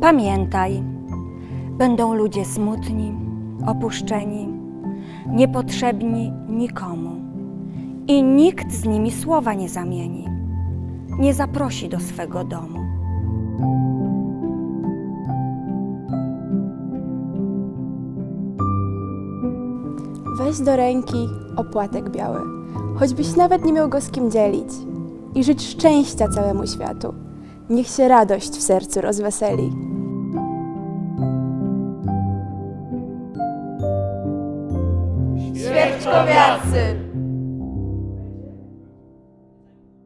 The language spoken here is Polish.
Pamiętaj, będą ludzie smutni, opuszczeni, niepotrzebni nikomu i nikt z nimi słowa nie zamieni, nie zaprosi do swego domu. Weź do ręki opłatek biały, choćbyś nawet nie miał go z kim dzielić. I życz szczęścia całemu światu. Niech się radość w sercu rozweseli. conversa.